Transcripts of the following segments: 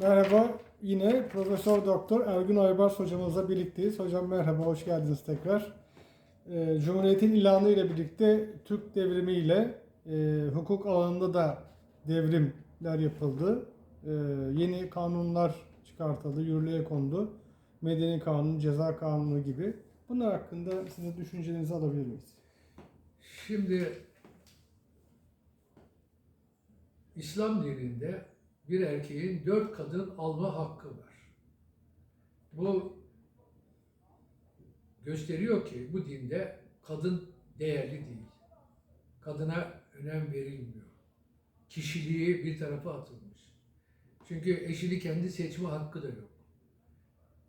Merhaba, yine Profesör Doktor Ergün Aybars hocamızla birlikteyiz. Hocam merhaba, hoş geldiniz tekrar. Ee, Cumhuriyet'in ilanı ile birlikte Türk devrimi ile e, hukuk alanında da devrimler yapıldı. Ee, yeni kanunlar çıkartıldı, yürürlüğe kondu. Medeni kanun, ceza kanunu gibi. Bunlar hakkında sizin düşüncelerinizi alabilir miyiz? Şimdi İslam dininde bir erkeğin dört kadın alma hakkı var. Bu gösteriyor ki bu dinde kadın değerli değil. Kadına önem verilmiyor. Kişiliği bir tarafa atılmış. Çünkü eşini kendi seçme hakkı da yok.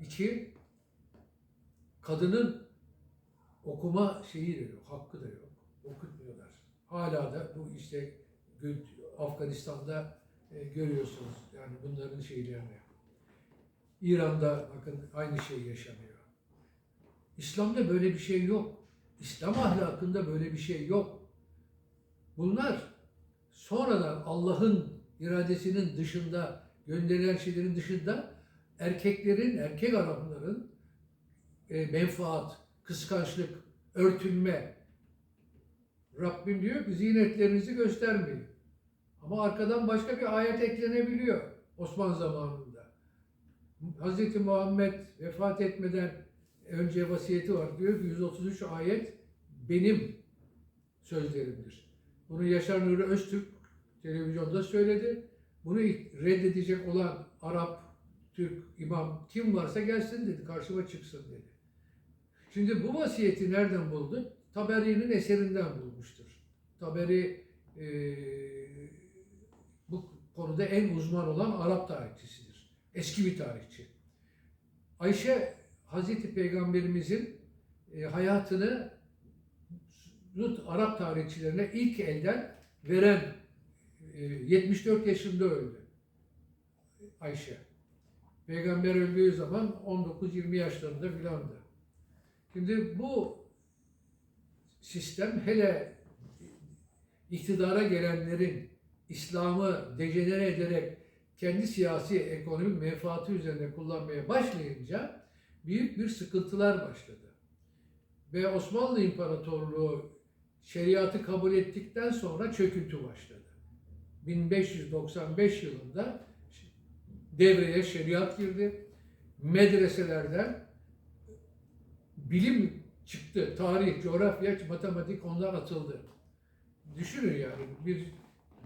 İki, kadının okuma şeyi de yok, hakkı da yok. Okutmuyorlar. Hala da bu işte Afganistan'da e, görüyorsunuz yani bunların şeylerini. İran'da bakın aynı şey yaşanıyor. İslam'da böyle bir şey yok. İslam ahlakında böyle bir şey yok. Bunlar sonradan Allah'ın iradesinin dışında gönderilen şeylerin dışında erkeklerin, erkek Arapların e, menfaat, kıskançlık, örtünme. Rabbim diyor ki zinetlerinizi göstermeyin. Ama arkadan başka bir ayet eklenebiliyor Osman zamanında. Hz. Muhammed vefat etmeden önce vasiyeti var. Diyor ki 133 ayet benim sözlerimdir. Bunu Yaşar Nuri Öztürk televizyonda söyledi. Bunu reddedecek olan Arap, Türk, imam kim varsa gelsin dedi, karşıma çıksın dedi. Şimdi bu vasiyeti nereden buldu? Taberi'nin eserinden bulmuştur. Taberi bu konuda en uzman olan Arap tarihçisidir. Eski bir tarihçi. Ayşe Hazreti Peygamberimizin e, hayatını Arap tarihçilerine ilk elden veren e, 74 yaşında öldü. Ayşe. Peygamber öldüğü zaman 19-20 yaşlarında filandı. Şimdi bu sistem hele iktidara gelenlerin İslam'ı dejenere ederek kendi siyasi ekonomik menfaati üzerine kullanmaya başlayınca büyük bir sıkıntılar başladı. Ve Osmanlı İmparatorluğu şeriatı kabul ettikten sonra çöküntü başladı. 1595 yılında devreye şeriat girdi. Medreselerden bilim çıktı. Tarih, coğrafya, matematik onlar atıldı. Düşünün yani bir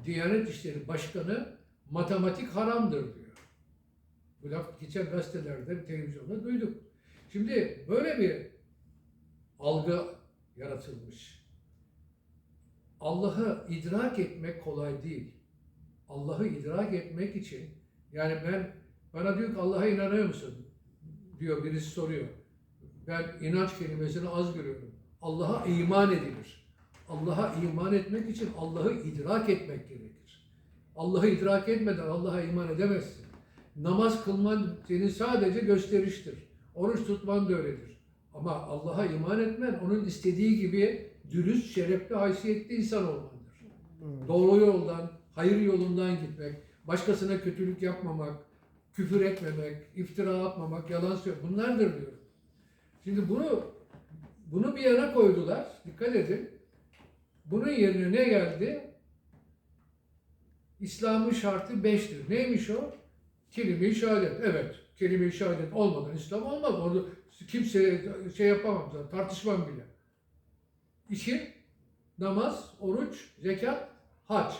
Diyanet İşleri Başkanı matematik haramdır diyor. Bu laf geçen gazetelerde, televizyonda duyduk. Şimdi böyle bir algı yaratılmış. Allah'ı idrak etmek kolay değil. Allah'ı idrak etmek için yani ben bana diyor ki Allah'a inanıyor musun? diyor birisi soruyor. Ben inanç kelimesini az görüyorum. Allah'a iman edilir. Allah'a iman etmek için Allah'ı idrak etmek gerekir. Allah'ı idrak etmeden Allah'a iman edemezsin. Namaz kılman senin sadece gösteriştir. Oruç tutman da öyledir. Ama Allah'a iman etmen onun istediği gibi dürüst, şerefli, haysiyetli insan olmandır. Doğru yoldan, hayır yolundan gitmek, başkasına kötülük yapmamak, küfür etmemek, iftira atmamak, yalan söylemek bunlardır diyor. Şimdi bunu bunu bir yana koydular. Dikkat edin. Bunun yerine ne geldi? İslam'ın şartı beştir. Neymiş o? Kelime-i şehadet. Evet. Kelime-i şehadet olmadan İslam olmaz. Onu kimse şey yapamam zaten. Tartışmam bile. İki, namaz, oruç, zekat, hac.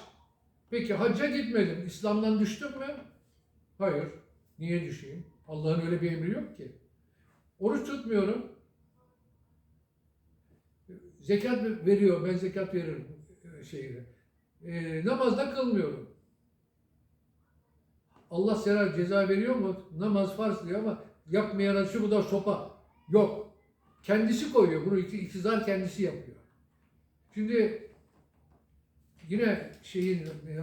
Peki hacca gitmedim. İslam'dan düştüm mü? Hayır. Niye düşeyim? Allah'ın öyle bir emri yok ki. Oruç tutmuyorum. Zekat veriyor. Ben zekat veririm e, şeyine. E, namazda kılmıyorum. Allah sana ceza veriyor mu? Namaz farz diyor ama yapmayana şu bu da sopa. Yok. Kendisi koyuyor. Bunu ikti- iktidar kendisi yapıyor. Şimdi yine şeyin e,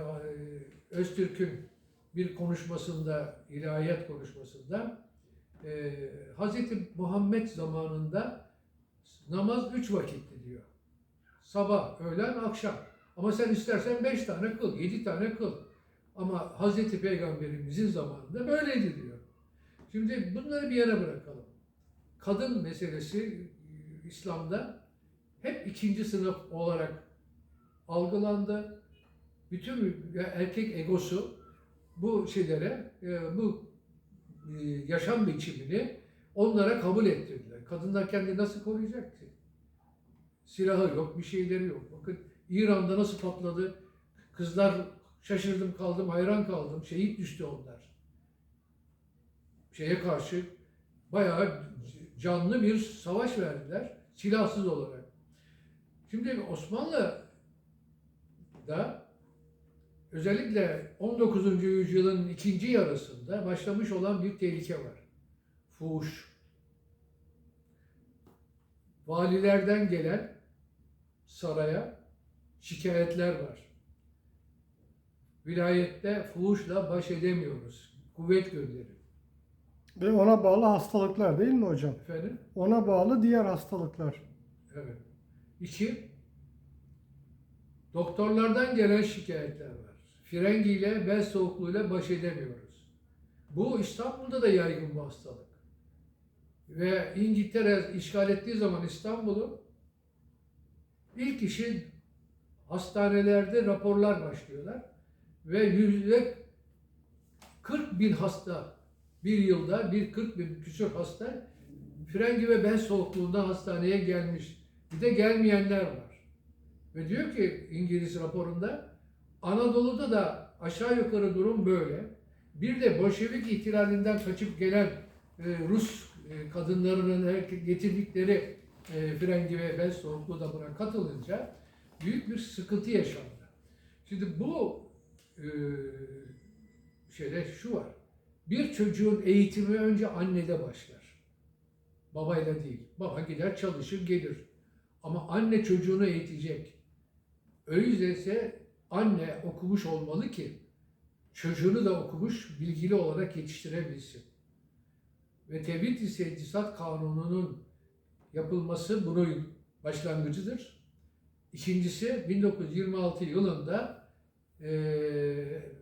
Öztürk'ün bir konuşmasında, ilahiyat konuşmasında e, Hz. Muhammed zamanında namaz üç vakitti diyor. Sabah, öğlen, akşam. Ama sen istersen beş tane kıl, yedi tane kıl. Ama Hazreti Peygamberimizin zamanında böyleydi diyor. Şimdi bunları bir yana bırakalım. Kadın meselesi e, İslam'da hep ikinci sınıf olarak algılandı. Bütün erkek egosu bu şeylere, e, bu e, yaşam biçimini onlara kabul ettirdiler. Kadınlar kendini nasıl koruyacak ki? Silahı yok, bir şeyleri yok. Bakın İran'da nasıl patladı? Kızlar şaşırdım kaldım, hayran kaldım. Şehit düştü onlar. Şeye karşı bayağı canlı bir savaş verdiler. Silahsız olarak. Şimdi Osmanlı da özellikle 19. yüzyılın ikinci yarısında başlamış olan bir tehlike var. Fuhuş. Valilerden gelen saraya şikayetler var. Vilayette fuhuşla baş edemiyoruz. Kuvvet gönderin. Ve ona bağlı hastalıklar değil mi hocam? Efendim? Ona bağlı diğer hastalıklar. Evet. İki, doktorlardan gelen şikayetler var. Frengiyle, bel soğukluğuyla baş edemiyoruz. Bu İstanbul'da da yaygın bu hastalık. Ve İngiltere işgal ettiği zaman İstanbul'u ilk işi hastanelerde raporlar başlıyorlar. Ve yüzde 40 bin hasta bir yılda bir 40 bin küsur hasta frengi ve bel soğukluğunda hastaneye gelmiş. Bir de gelmeyenler var. Ve diyor ki İngiliz raporunda Anadolu'da da aşağı yukarı durum böyle. Bir de Bolşevik ihtilalinden kaçıp gelen e, Rus e, kadınlarının erkek- getirdikleri e, frengi ve soğukluğu da buna katılınca büyük bir sıkıntı yaşandı. Şimdi bu e, şeyde şu var. Bir çocuğun eğitimi önce annede başlar. Babayla değil. Baba gider çalışır gelir. Ama anne çocuğunu eğitecek. Öyleyse anne okumuş olmalı ki çocuğunu da okumuş, bilgili olarak yetiştirebilsin. Ve Tevhid-i Tedrisat Kanunu'nun yapılması bunun başlangıcıdır. İkincisi 1926 yılında eee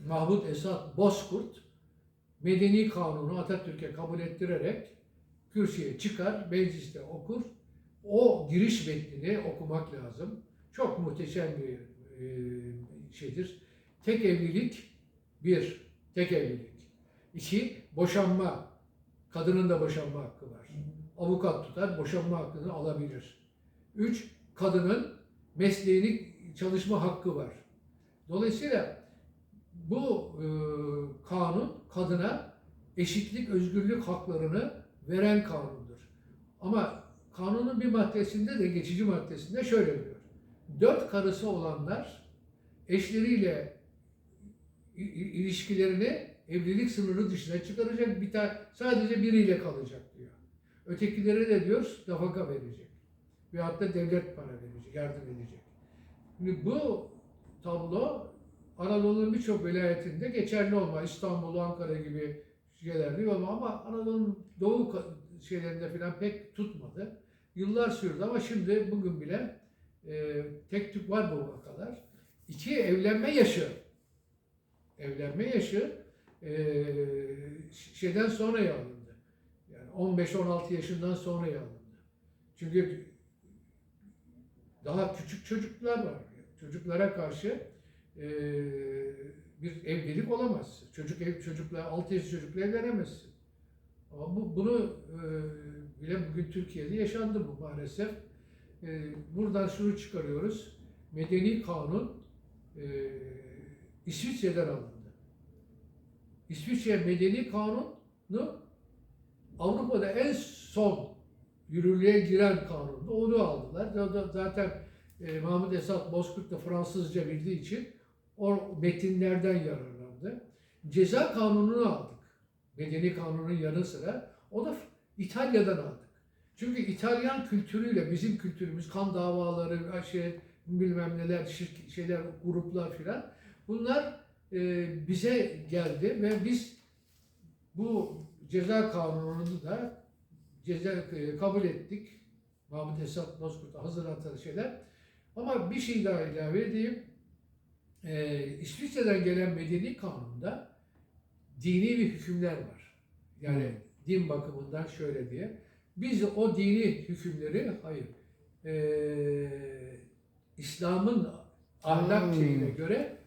Mahmut Esat Bozkurt Medeni Kanunu Atatürk'e kabul ettirerek kürsüye çıkar, mecliste okur. O giriş metnini okumak lazım. Çok muhteşem bir e, şeydir. Tek evlilik bir, tek evlilik. İki, boşanma. Kadının da boşanma hakkı var. Avukat tutar, boşanma hakkını alabilir. Üç, kadının mesleğini çalışma hakkı var. Dolayısıyla bu e, kanun kadına eşitlik, özgürlük haklarını veren kanundur. Ama kanunun bir maddesinde de geçici maddesinde şöyle diyor. Dört karısı olanlar eşleriyle ilişkilerini evlilik sınırı dışına çıkaracak. Bir tane sadece biriyle kalacak diyor. Ötekilere de diyor nafaka verecek. Veyahut da devlet para verecek, yardım edecek. Şimdi bu tablo Anadolu'nun birçok vilayetinde geçerli olma. İstanbul, Ankara gibi şeylerde olma ama Anadolu'nun doğu şeylerinde falan pek tutmadı. Yıllar sürdü ama şimdi bugün bile e, tek tük var bu vakalar. İki, evlenme yaşı. Evlenme yaşı e, şeyden sonra alındı. Yani 15-16 yaşından sonra alındı. Çünkü daha küçük çocuklar var. Çocuklara karşı e, bir evlilik olamaz. Çocuk ev çocukla 6 yaş çocukla evlenemezsin. Ama bu bunu e, bile bugün Türkiye'de yaşandı bu maalesef. E, buradan şunu çıkarıyoruz. Medeni kanun e, İsviçre'den alındı. İsviçre medeni kanunu Avrupa'da en son yürürlüğe giren kanundu. Onu aldılar. Zaten e, Mahmut Esat Bozkurt da Fransızca bildiği için o metinlerden yararlandı. Ceza kanununu aldık. Medeni kanunun yanı sıra. O da İtalya'dan aldık. Çünkü İtalyan kültürüyle bizim kültürümüz, kan davaları, şey, bilmem neler, şirk, şeyler, gruplar filan bunlar e, bize geldi ve biz bu ceza kanununu da ceza e, kabul ettik. Mahmut Esat Bozkurt'a hazırlatılan şeyler. Ama bir şey daha ilave edeyim. e, İsviçre'den gelen medeni kanunda dini bir hükümler var. Yani din bakımından şöyle diye. Biz o dini hükümleri hayır e, İslam'ın ahlak Hmm. şeyine göre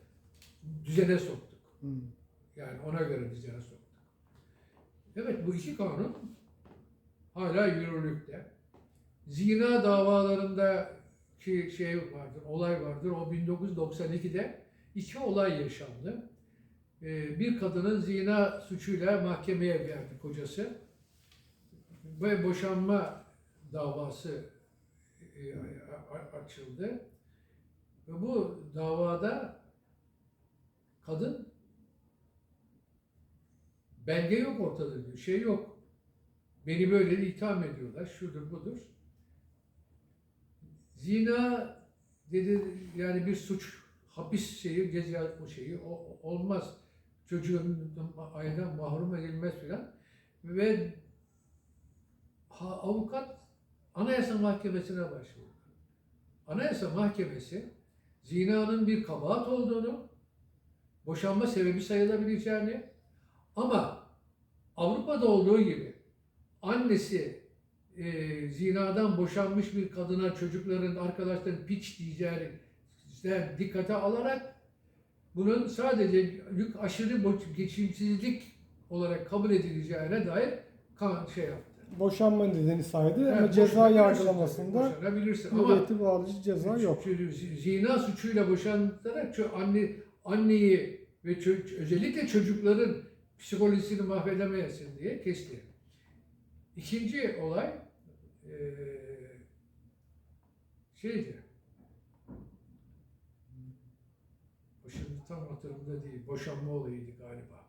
düzene soktuk. Hmm. Yani ona göre düzene soktuk. Evet bu iki kanun hala yürürlükte. Zina davalarındaki şey vardır, olay vardır. O 1992'de iki olay yaşandı. Ee, Bir kadının zina suçuyla mahkemeye geldi kocası. Ve boşanma davası e, açıldı. Ve bu davada kadın belge yok ortada diyor. Şey yok. Beni böyle itham ediyorlar. Şudur budur. Zina dedi yani bir suç hapis şeyi ceza o şeyi o, olmaz. Çocuğun aydan mahrum edilmez filan. Ve ha, avukat Anayasa Mahkemesi'ne başvurdu. Anayasa Mahkemesi zinanın bir kabahat olduğunu, boşanma sebebi sayılabileceğini ama Avrupa'da olduğu gibi annesi e, zinadan boşanmış bir kadına çocukların, arkadaşların piç diyeceğini dikkate alarak bunun sadece yük aşırı geçimsizlik olarak kabul edileceğine dair kan şey yaptı. Boşanma nedeni saydı ama Evet, ceza yargılamasında ama müeyyideti bağlayıcı ceza yok. Zina suçuyla boşanarak anne anneyi ve çö- özellikle çocukların psikolojisini mahvedemeyesin diye kesti. İkinci olay eee şeydi. O şimdi tam hatırımda değil. Boşanma olayıydı galiba.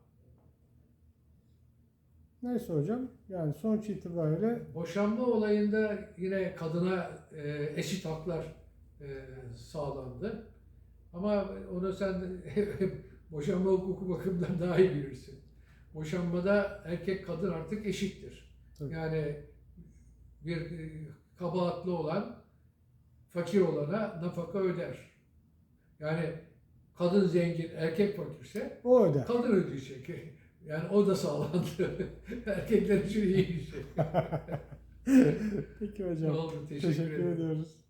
Neyse hocam yani sonuç itibariyle Boşanma olayında yine kadına e, eşit haklar e, sağlandı. Ama onu sen boşanma hukuku bakımından daha iyi bilirsin. Boşanmada erkek kadın artık eşittir. Tabii. Yani bir e, kabahatli olan fakir olana nafaka öder. Yani kadın zengin, erkek fakirse o öder. kadın ödeyecek. Yani o da sağlandı. Erkekler için iyi bir şey. Peki hocam. oldu? Teşekkür, Teşekkür ederim. ediyoruz.